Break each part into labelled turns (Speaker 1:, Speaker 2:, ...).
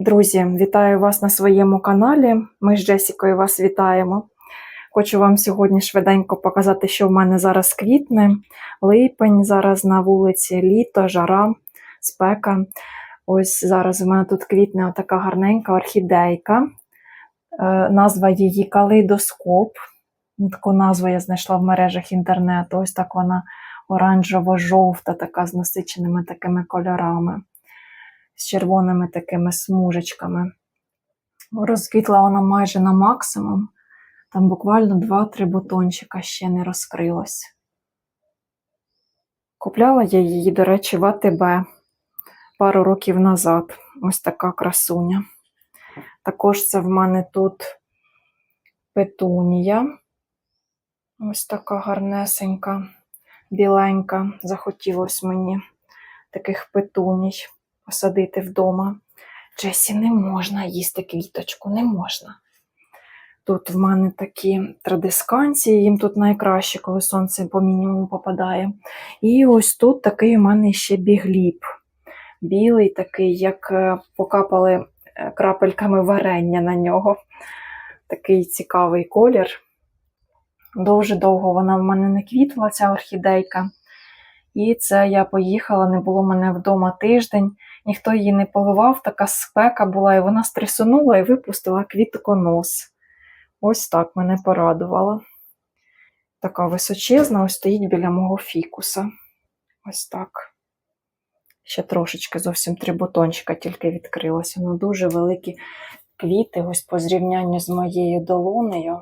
Speaker 1: Друзі, вітаю вас на своєму каналі. Ми з Джесікою вас вітаємо. Хочу вам сьогодні швиденько показати, що в мене зараз квітне. Липень, зараз на вулиці літо, жара, спека. Ось зараз в мене тут квітне така гарненька орхідейка. Е, Назва її калейдоскоп. Таку назву я знайшла в мережах інтернету. Ось так вона оранжево-жовта, така з насиченими такими кольорами з червоними такими смужечками. Розквітла вона майже на максимум. Там буквально 2-3 бутончика ще не розкрилось. Купляла я її, до речі, в АТБ пару років назад. Ось така красуня. Також це в мене тут петунія. Ось така гарнесенька, біленька. Захотілось мені таких петуній посадити вдома. Джесі, не можна їсти квіточку, не можна. Тут в мене такі традисканції, їм тут найкраще, коли сонце по мінімуму попадає. І ось тут такий у мене ще бігліп. Білий такий, як е, покапали е, крапельками варення на нього. Такий цікавий колір. Дуже довго вона в мене не квітла, ця орхідейка. І це я поїхала, не було мене вдома тиждень, ніхто її не поливав, така спека була, і вона стресунула і випустила квітконос. Ось так мене порадувала. Така височезна, ось стоїть біля мого фікуса. Ось так. Ще трошечки, зовсім три бутончика тільки відкрилося. Ну, дуже великі квіти, ось по зрівнянню з моєю долонею.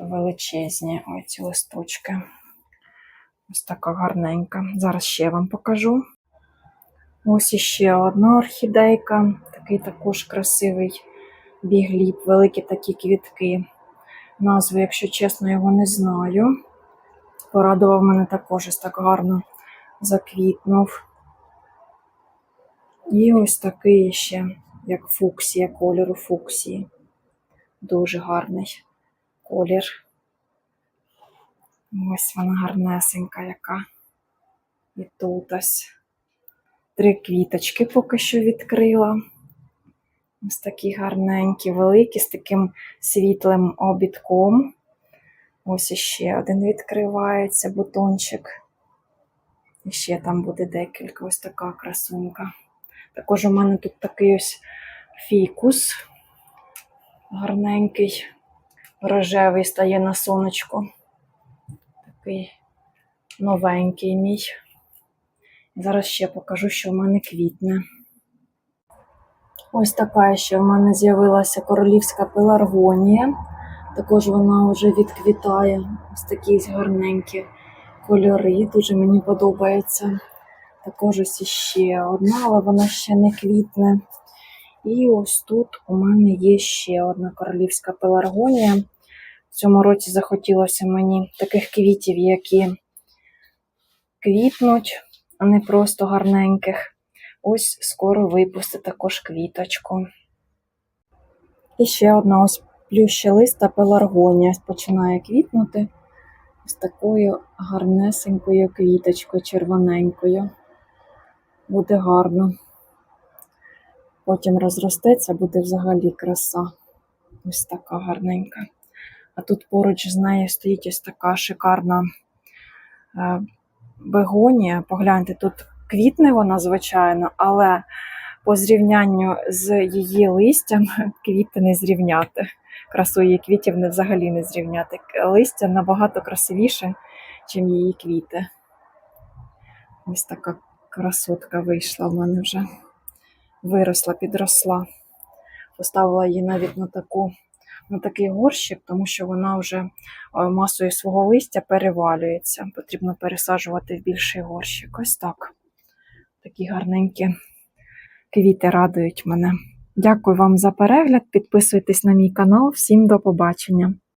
Speaker 1: Величезні ці листочки. Ось така гарненька. Зараз ще вам покажу. Ось іще одна орхідейка, такий також красивий бігліп, великі такі квітки. Назву, якщо чесно, його не знаю. Порадував мене також ось так гарно заквітнув. І ось такий ще, як фуксія, кольору фуксії. Дуже гарний колір. Ось вона гарнесенька яка. І тут ось три квіточки поки що відкрила. Ось такі гарненькі, великі, з таким світлим обідком. Ось іще один відкривається бутончик. І ще там буде декілька, ось така красунька. Також у мене тут такий ось фікус гарненький, рожевий стає на сонечку. Такий новенький мій. Зараз ще покажу, що в мене квітне. Ось така ще в мене з'явилася королівська пеларгонія. Також вона вже відквітає. Ось такі гарненькі кольори. Дуже мені подобається. Також ось іще одна, але вона ще не квітне. І ось тут у мене є ще одна королівська пеларгонія. В цьому році захотілося мені таких квітів, які квітнуть, а не просто гарненьких. Ось скоро випусти також квіточку. І ще одна ось плющелиста пеларгонія починає квітнути з такою гарнесенькою квіточкою, червоненькою. Буде гарно. Потім розростеться, буде взагалі краса. Ось така гарненька. А тут поруч з нею стоїть ось така шикарна е, бегонія. Погляньте, тут квітне вона, звичайно, але по зрівнянню з її листям квіти не зрівняти. Красу її квітів не взагалі не зрівняти. Листя набагато красивіше, ніж її квіти. Ось така красотка вийшла в мене вже. Виросла, підросла. Поставила її навіть на таку на такий горщик, тому що вона вже е, масою свого листя перевалюється. Потрібно пересаджувати в більший горщик. Ось так. Такі гарненькі квіти радують мене. Дякую вам за перегляд. Підписуйтесь на мій канал. Всім до побачення!